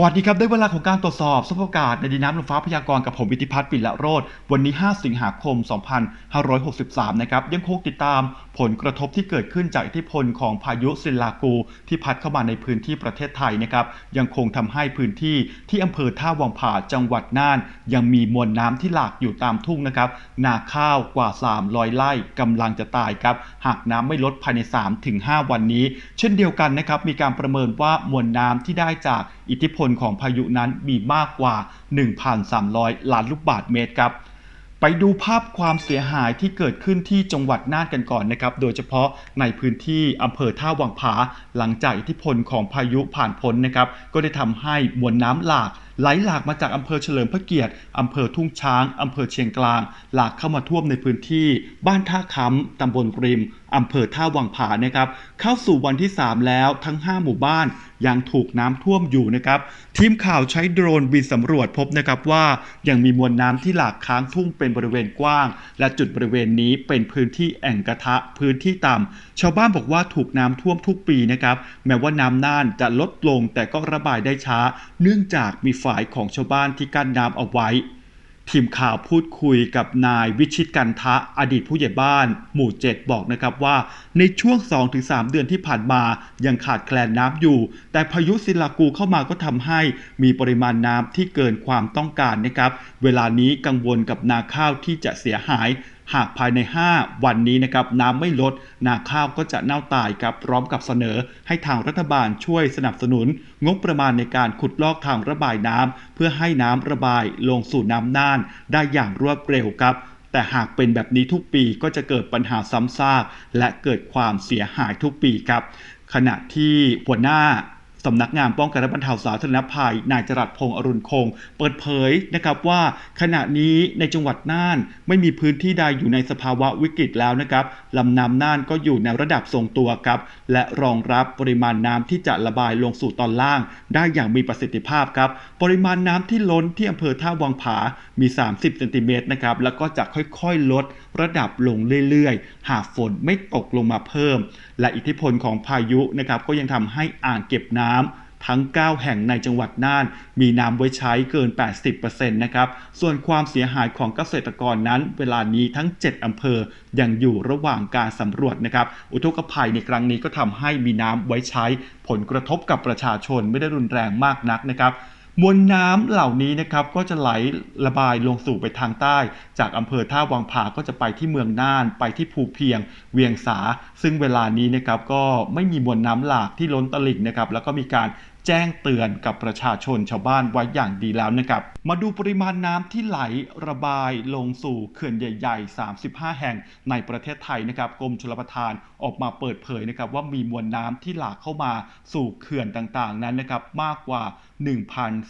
สวัสดีครับ ได้เวลาของการตรวจสอบสภาพอากาศในดินน้ำลมฟ้าพยากรณ์กับผม อิทธิพัฒน์ปิละโรธวันนี้ 5 สิงหาคม 2563 นะครับ ยังคงติดตามผลกระทบที่เกิดขึ้นจากอิทธิพลของพายุซินลากู ที่พัดเข้ามาในพื้นที่ประเทศไทยนะครับ ยังคงทำให้พื้นที่ที่อำเภอท่าวังผาจังหวัดน่าน ยังมีมวลน้ำที่หลากอยู่ตามทุ่งนะครับ นาข้าวกว่า 300 ไร่กำลังจะตายครับ หากน้ำไม่ลดภายใน 3-5 วันนี้ เช่นเดียวกันนะครับมีการประเมินว่ามวลน้ำที่ได้จากอิทธิพลของพายุนั้นมีมากกว่า 1,300 ล้านลูกบาศก์เมตรครับไปดูภาพความเสียหายที่เกิดขึ้นที่จังหวัดน่านกันก่อนนะครับ โดยเฉพาะในพื้นที่อำเภอท่าวังผา หลังจากอิทธิพลของพายุผ่านพ้นนะครับ ก็ได้ทำให้มวลน้ำหลากไหลหลากมาจากอำเภอเฉลิมพระเกียรติอำเภอทุ่งช้างอำเภอเชียงกลาง หลากเข้ามาท่วมในพื้นที่ บ้านท่าค้ำตำบลริมอำเภอท่าวังผานะครับ เข้าสู่วันที่ 3 แล้วทั้ง 5 หมู่บ้านยังถูกน้ำท่วมอยู่นะครับ ทีมข่าวใช้โดรนบินสำรวจพบนะครับว่ายังมีมวลน้ำที่หลากค้างทุ่งเป็นบริเวณกว้าง และจุดบริเวณนี้เป็นพื้นที่แอ่งกระทะพื้นที่ต่ำชาวบ้านบอกว่าถูกน้ำท่วมทุกปีนะครับ แม้ว่าน้ำน่านจะลดลงแต่ก็ระบายได้ช้า เนื่องจากมีฝายของชาวบ้านที่กั้นน้ำเอาไว้ ทีมข่าวพูดคุยกับนายวิชิตกันทะอดีตผู้ใหญ่บ้าน หมู่ 7 บอกนะครับว่า ในช่วง 2-3 เดือนที่ผ่านมายังขาดแคลนน้ำอยู่ แต่พายุศิลากูเข้ามาก็ทำให้มีปริมาณน้ำที่เกินความต้องการนะครับ เวลานี้กังวลกับนาข้าวที่จะเสียหาย หากภายใน 5 วันนี้นะครับน้ำไม่ลด นาข้าวก็จะเน่าตายครับพร้อมกับเสนอ ให้ทางรัฐบาลช่วยสนับสนุน งบประมาณในการขุดลอกทางระบายน้ำเพื่อให้น้ำระบายลงสู่น้ำน่าน ได้อย่างรวดเร็วครับแต่หากเป็นแบบนี้ทุกปีก็จะเกิดปัญหาซ้ำซากและเกิดความเสียหายทุกปีครับ ขณะที่หัวหน้า สำนักงานป้องกันและบรรเทาสาธารณภัย นายจรัสพงษ์อรุณคง เปิดเผยนะครับว่าขณะนี้ในจังหวัดน่านไม่มีพื้นที่ใดอยู่ในสภาวะวิกฤตแล้วนะครับลำน้ำน่านก็อยู่ในระดับทรงตัวครับและรองรับปริมาณน้ำที่จะระบายลงสู่ตอนล่าง ได้อย่างมีประสิทธิภาพครับปริมาณน้ำที่ล้นที่อำเภอท่าวังผา มี 30เซนติเมตรนะครับแล้วก็จะค่อยๆ ลดระดับลงเรื่อยๆ หากฝนไม่ตกลงมาเพิ่ม และอิทธิพลของพายุนะครับก็ยังทำให้อ่างเก็บน้ำทั้ง 9 แห่งในจังหวัดน่าน มีน้ำไว้ใช้เกิน 80%นะครับ ส่วนความเสียหายของเกษตรกรนั้น เวลานี้ทั้ง 7 อำเภอ ยังอยู่ระหว่างการสำรวจนะครับ อุทกภัยในครั้งนี้ก็ทำให้มีน้ำไว้ใช้ ผลกระทบกับประชาชนไม่ได้รุนแรงมากนักนะครับ มวลน้ำเหล่านี้นะครับก็จะไหลระบายลงสู่ไปทางใต้ จากอำเภอท่าวังผาก็จะไปที่เมืองน่าน ไปที่ภูเพียง เวียงสา ซึ่งเวลานี้นะครับก็ไม่มีมวลน้ำหลากที่ล้นตลิ่งนะครับแล้วก็มีการ แจ้งเตือนกับประชาชนชาวบ้านไว้อย่างดีแล้วนะครับ มาดูปริมาณน้ำที่ไหลระบายลงสู่เขื่อนใหญ่ ๆ 35 แห่งในประเทศไทยนะครับกรมชลประทานออกมาเปิดเผยนะครับว่ามีมวลน้ำที่หลากเข้ามาสู่เขื่อนต่างๆ นั้นนะครับมากกว่า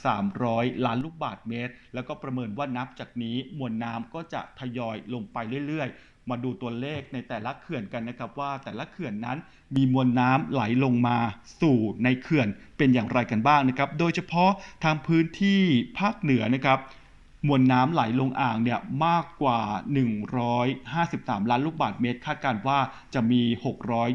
1,300 ล้านลูกบาศก์เมตร แล้วก็ประเมินว่านับจากนี้มวลน้ำก็จะทยอยลงไปเรื่อยๆ มาดูตัวเลขในแต่ละเขื่อนกันนะครับ ว่าแต่ละเขื่อนนั้นมีมวลน้ำไหลลงมาสู่ในเขื่อนเป็นอย่างไรกันบ้างนะครับ โดยเฉพาะทางพื้นที่ภาคเหนือนะครับมวลน้ำไหลลงอ่างเนี่ยมากกว่า 153 ล้านลูกบาทเมตร คาดการว่าจะมี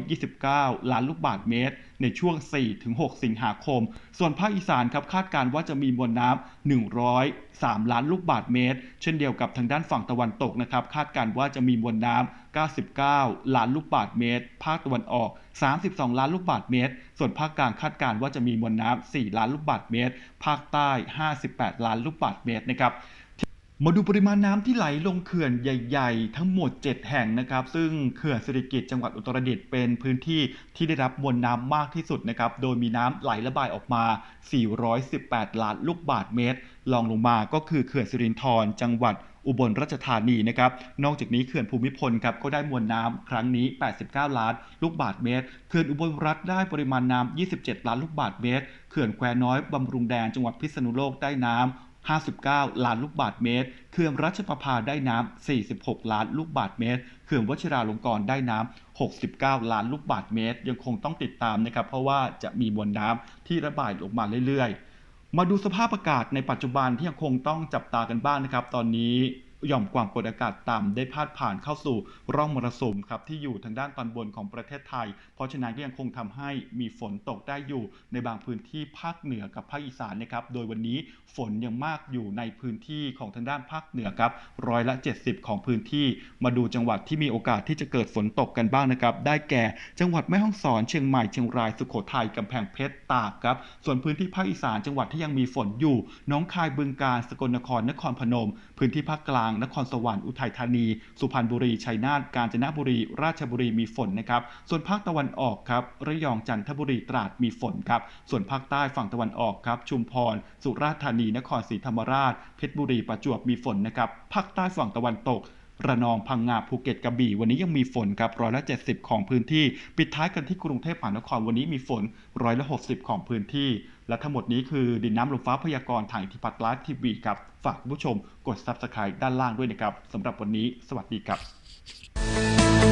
629 ล้านลูกบาทเมตรในช่วง 4-6 สิงหาคม ส่วนภาคอีสานครับคาดการว่าจะมีมวลน้ำ103 ล้านลูกบาศก์เมตร เช่นเดียวกับทางด้านฝั่งตะวันตกนะครับคาดการว่าจะมีมวลน้ำ99 ล้านลูกบาศก์เมตร ภาคตะวันออก 32 ล้านลูกบาศก์เมตร ส่วนภาคกลางคาดการว่าจะมีมวลน้ำ4ล้านลูกบาศก์เมตร ภาคใต้ 58 ล้านลูกบาศก์เมตรนะครับ มาดูปริมาณน้ำที่ไหลลงเขื่อนใหญ่ ๆ ทั้งหมด 7 แห่งนะครับ ซึ่งเขื่อนสิริกิติ์จังหวัดอุตรดิตถ์เป็นพื้นที่ที่ได้รับมวลน้ำมากที่สุดนะครับ โดยมีน้ำไหลระบายออกมา 418 ล้านลูกบาศก์เมตรรองลงมาก็คือเขื่อนสิรินธรจังหวัดอุบลราชธานีนะครับ นอกจากนี้เขื่อนภูมิพลครับก็ได้มวลน้ำครั้งนี้ 89 ล้านลูกบาศก์เมตร เขื่อนอุบลรัฐได้ปริมาณน้ำ27 ล้านลูกบาศก์เมตร เขื่อนแควน้อยบำรุงแดนจังหวัดพิษณุโลกได้น้ำ 59 ล้านลูกบาทเมตร เขื่อนรัชประภาได้น้ำ 46 ล้านลูกบาทเมตร เขื่อนวชิราลงกรณ์ได้น้ำ 69 ล้านลูกบาทเมตร ยังคงต้องติดตามนะครับ เพราะว่าจะมีมวลน้ำที่ระบายลงมาเรื่อยๆ มาดูสภาพอากาศในปัจจุบันที่ยังคงต้องจับตากันบ้างนะครับ ตอนนี้ หย่อมความกดอากาศต่ำได้พาดผ่านเข้าสู่ร่องมรสุมครับที่อยู่ทางด้านตอนบนของประเทศไทย เพราะฉะนั้นก็ยังคงทำให้มีฝนตกได้อยู่ในบางพื้นที่ภาคเหนือกับภาคอีสานนะครับโดยวันนี้ฝนยังมากอยู่ในพื้นที่ของทางด้านภาคเหนือครับร้อยละ 70 ของพื้นที่มาดูจังหวัดที่มีโอกาสที่จะเกิดฝนตกกันบ้างนะครับได้แก่จังหวัดแม่ฮ่องสอนเชียงใหม่เชียงรายสุโขทัยกำแพงเพชรตากครับส่วนพื้นที่ภาคอีสานจังหวัดที่ยังมีฝนอยู่น้องคายบึงกาฬสกลนครนครพนม พื้นที่ภาคกลางนครสวรรค์อุทัยธานี สุพรรณบุรีชัยนาทกาญจนบุรี ราชบุรีมีฝนนะครับ ส่วนภาคตะวันออกครับระยองจันทบุรีตราดมีฝนครับ ส่วนภาคใต้ฝั่งตะวันออกครับ ชุมพร สุราษฎร์ธานี นครศรีธรรมราช เพชรบุรีประจวบมีฝนนะครับ ภาคใต้ฝั่งตะวันตกระนองพังงาภูเก็ตกระบี่วันนี้ยังมีฝนครับร้อยละ70 ของพื้นที่ ปิดท้ายกันที่กรุงเทพมหานครวันนี้มีฝนร้อยละ60 ของพื้นที่ และทั้งหมดนี้คือดินน้ำลมฟ้าพยากรณ์ทางอิทธิพัฒน์ไลฟ์ทีวีครับ ฝากผู้ชมกด subscribe ด้านล่างด้วยนะครับสำหรับวันนี้ สวัสดีครับ